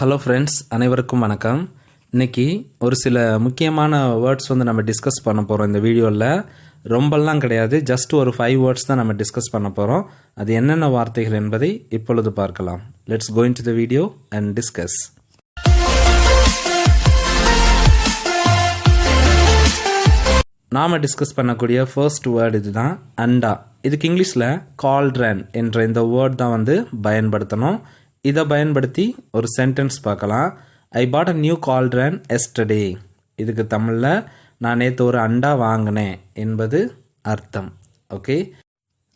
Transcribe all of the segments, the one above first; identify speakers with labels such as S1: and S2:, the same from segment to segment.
S1: Hello friends அனைவருக்கும் வணக்கம். இன்னைக்கு ஒரு சில முக்கியமான வேர்ட்ஸ் வந்து நம்ம டிஸ்கஸ் பண்ண போகிறோம் இந்த வீடியோவில் ரொம்பலாம் கிடையாது. ஜஸ்ட் ஒரு ஃபைவ் வேர்ட்ஸ் தான் நம்ம டிஸ்கஸ் பண்ண போகிறோம் அது என்னென்ன வார்த்தைகள் என்பதை இப்பொழுது பார்க்கலாம். Let's going to the video and discuss நாம் டிஸ்கஸ் பண்ணக்கூடிய ஃபர்ஸ்ட் வேர்டு இதுதான் அண்டா. இதுக்கு இங்கிலீஷில் கால்ட்ரன் என்ற இந்த வேர்ட் தான் வந்து பயன்படுத்தணும். இதை பயன்படுத்தி ஒரு சென்டென்ஸ் பார்க்கலாம். I bought a new cauldron yesterday இதுக்கு தமிழில் நான் நேற்று ஒரு அண்டா வாங்கினேன் என்பது அர்த்தம். Okay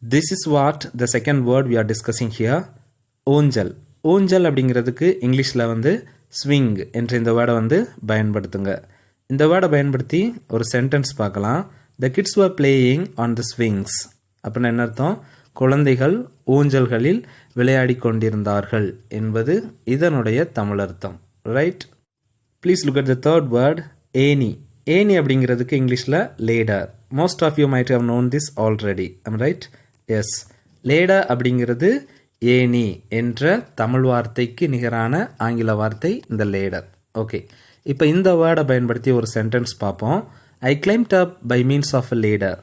S1: this is what the second word we are discussing here ஊஞ்சல். ஊஞ்சல் அப்படிங்கிறதுக்கு இங்கிலீஷில் வந்து ஸ்விங் என்ற இந்த வேர்டை வந்து பயன்படுத்துங்க. இந்த வேர்டை பயன்படுத்தி ஒரு சென்டென்ஸ் பார்க்கலாம். The kids were playing on the swings அப்படின்னு என்ன அர்த்தம்? குழந்தைகள் ஊஞ்சல்களில் விளையாடி கொண்டிருந்தார்கள் என்பது இதனுடைய தமிழர்த்தம் right please look at the third word any ஏனி அப்படிங்கிறதுக்கு இங்கிலீஷில் ladder most of you might have known this already I'm right yes ladder அப்படிங்கிறது ஏனி என்ற தமிழ் வார்த்தைக்கு நிகரான ஆங்கில வார்த்தை இந்த லேடர் ஓகே இப்போ இந்த வேர்டை பயன்படுத்தி ஒரு சென்டென்ஸ் பார்ப்போம். I climbed up by means of a ladder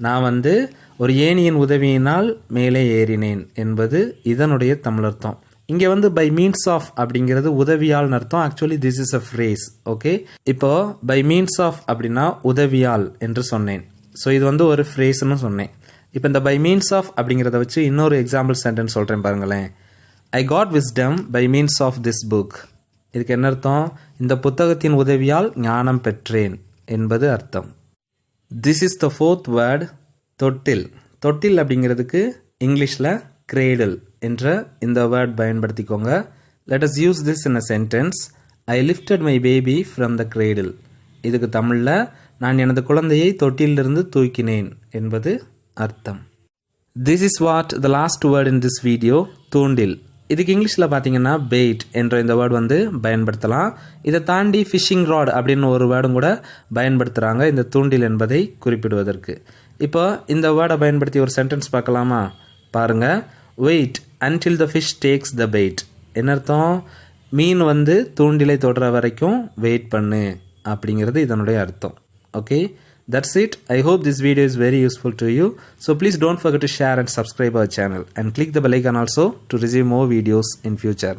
S1: நான் வந்து ஒரு ஏணியின் உதவியினால் மேலே ஏறினேன் என்பது இதனுடைய தமிழர்த்தம். இங்கே வந்து பை மீன்ஸ் ஆஃப் அப்படிங்கிறது உதவியால் அர்த்தம். Actually this is a phrase okay இப்போ பை மீன்ஸ் ஆஃப் அப்படின்னா உதவியால் என்று சொன்னேன். ஸோ இது வந்து ஒரு ஃப்ரேஸ்னு சொன்னேன். இப்போ இந்த பை மீன்ஸ் ஆஃப் அப்படிங்கிறத வச்சு இன்னொரு எக்ஸாம்பிள் சென்டென்ஸ் சொல்கிறேன் பாருங்களேன். I got wisdom by means of this book இதுக்கு என்ன அர்த்தம்? இந்த புத்தகத்தின் உதவியால் ஞானம் பெற்றேன் என்பது அர்த்தம். This is the fourth word தொட்டில். தொட்டில் அப்படிங்கிறதுக்கு இங்கிலீஷில் கிரேடில் என்ற இந்த வேர்ட் பயன்படுத்திக்கோங்க. Let us use this in a sentence I lifted my baby from the cradle இதுக்கு தமிழில் நான் எனது குழந்தையை தொட்டிலிருந்து தூக்கினேன் என்பது அர்த்தம். This is what the last word in this video தூண்டில். இதுக்கு இங்கிலீஷில் பார்த்தீங்கன்னா பெயிட் என்ற இந்த வேர்டு வந்து பயன்படுத்தலாம். இதை தாண்டி ஃபிஷிங் ராட் அப்படின்னு ஒரு வேர்டும் கூட பயன்படுத்துகிறாங்க இந்த தூண்டில் என்பதை குறிப்பிடுவதற்கு. இப்போ இந்த வேர்டை பயன்படுத்தி ஒரு சென்டென்ஸ் பார்க்கலாமா பாருங்க wait until the fish takes the bait என்ன அர்த்தம் மீன் வந்து தூண்டிலை தொடுற வரைக்கும் வெயிட் பண்ணு அப்படிங்கிறது இதனுடைய அர்த்தம் okay that's it I hope this video is very useful to you so please don't forget to share and subscribe our channel and click the bell icon also to receive more videos in future